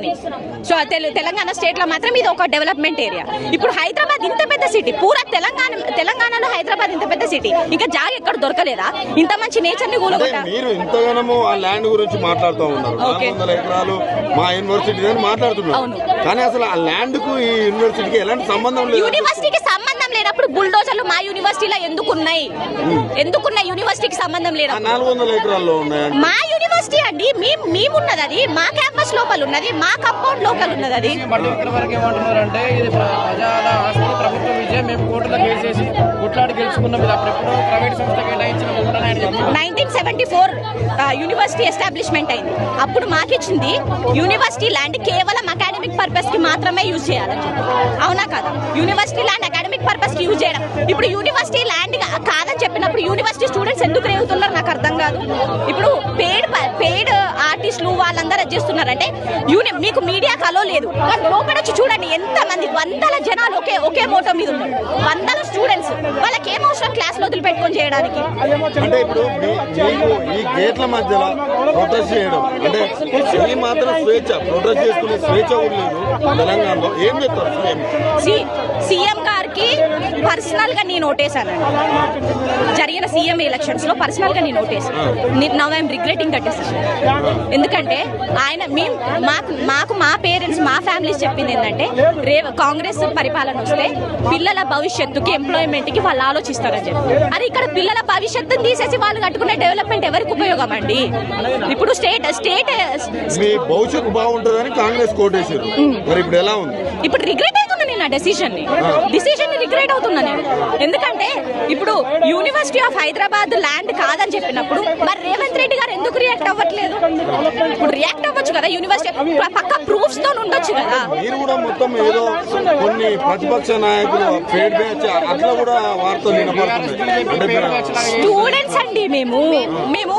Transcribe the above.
తెలంగాణలోని సో తెలు- తెలంగాణ స్టేట్లో మాత్రం ఇది ఒక డెవలప్మెంట్ ఏరియా. ఇప్పుడు హైదరాబాద్ ఇంత పెద్ద సిటీ పూరా తెలంగాణ తెలంగాణలో హైదరాబాద్ ఇంత పెద్ద సిటీ. ఇంకా జాగ ఎక్కడ దొరకలేదా? ఇంత మంచి నేచర్ని కూలగొట్టా మీరు ఇంతగానో ఆ ల్యాండ్ గురించి మాట్లాడుతూ ఉన్నారు. నాలుగు ఓకే. వందల ఎకరాలు మా యూనివర్సిటీ అని మాట్లాడుతున్నారు. అవును. కానీ అసలు ఆ ల్యాండ్కు ఈ యూనివర్సిటీకి ఎలాంటి సంబంధం లేదు. యూనివర్సిటీకి సంబంధం లేనప్పుడు బుల్డోజర్లు మా యూనివర్సిటీలో ఎందుకున్నాయి? ఎందుకున్నాయి యూనివర్సిటీకి సంబంధం లేదు నాలుగు వందల ఎకరాల్లో ఉన్నాయండి. మా యూనివర్సిటీ అండి. మేము మేమున్నది అది మా క్యాంపస్ లోపల ఉన్నది మా కంపౌండ్ లోపల ఉన్నది అది బట్ ఇక్కడ వరకు ఏమంటున్నారు అంటే ఇది ప్ర- ప్రజల ఆస్తి ప్రభుత్వ విజయం మేము కోర్టులో కేసేసి కొట్లాడి గెలుచుకున్నాం. ఇది అప్పుడెప్పుడు ప్రైవేట్ సంస్థ కేటాయించిన భూములని ఆయన చెప్తున్నారు nineteen seventy four university establishment అయింది. అప్పుడు మాకిచ్చింది యూనివర్సిటీ ల్యాండ్ కేవలం అకాడమిక్ పర్పస్కి మాత్రమే యూజ్ చెప్పి. అవునా కదా? యూనివర్సిటీ ల్యాండ్ అకాడమిక్ పర్పస్కి యూజ్ చేయడం. ఇప్పుడు యూనివర్సిటీ యూనివర్సిటీ స్టూడెంట్స్ ఎందుకు రేగుతున్నారు నాకు అర్థం కాదు. ఇప్పుడు పెయిడ్ పెయిడ్ ఆర్టిస్టులు వాళ్ళందరూ చేస్తున్నారు. చేస్తున్నారంటే యూని మీకు మీడియా కలో లేదు. కానీ లోపల వచ్చి చూడండి ఎంత మంది వందల జనాలు ఒకే ఒకే మోటో మీద ఉన్నారు. వందల స్టూడెంట్స్ వాళ్ళకి ఏం అవసరం? క్లాస్లో వదిలిపెట్టుకొని చేయడానికి. అంటే ఇప్పుడు ఈ గేట్ల మధ్యలో ప్రొటెస్ట్ చేయడం. అంటే ఈ మాత్రం స్వేచ్ఛ ప్రొటెస్ట్ చేసుకునే స్వేచ్ఛ లేదు తెలంగాణలో. ఏం చెప్తారు సీఎం? గారికి పర్సనల్గా నేను ఓటేసానండి జరిగిన సీఎం ఎలక్షన్స్లో పర్సనల్గా నేను ఓటేసాను now I'm regretting that decision. ఎందుకంటే ఆయన మేము మాకు మాకు మా పేరెంట్స్ మా ఫ్యామిలీస్ చెప్పింది ఏంటంటే రేవ కాంగ్రెస్ పరిపాలన వస్తే పిల్లల భవిష్యత్తుకి ఎంప్లాయ్మెంట్కి వాళ్ళు ఆలోచిస్తారని చెప్పి. అది ఇక్కడ పిల్లల భవిష్యత్తుని తీసేసి వాళ్ళు కట్టుకునే డెవలప్మెంట్ ఎవరికి ఉపయోగం అండి? ఇప్పుడు స్టేట్ స్టేట్ మీ భవిష్యత్తు బాగుంటుందని కాంగ్రెస్ కోటేశారు. మరి ఇప్పుడు ఎలా ఉంది? ఇప్పుడు రిగ్రెట్ అవుతున్నా నేను ఆ డెసిషన్ని. డిసిషన్ని రిగ్రెట్ అవుతున్నా నేను. ఎందుకంటే ఇప్పుడు యూనివర్సిటీ ఆఫ్ హైదరాబాద్ ల్యాండ్ కాదని చెప్పినప్పుడు మరి రేవంత్ ఎందుకు రియాక్ట్ అవ్వట్లేదు? ఇప్పుడు రియాక్ట్ అవ్వచ్చు కదా యూనివర్సిటీ పక్క ప్రూఫ్స్తో ఉండొచ్చు కదా. మీరు కూడా మొత్తం ఏదో కొన్ని ప్రతిపక్ష నాయకులు ఫేడ్ బ్యాచ్ అట్లా కూడా వార్తలు స్టూడెంట్స్ అండి మేము. మేము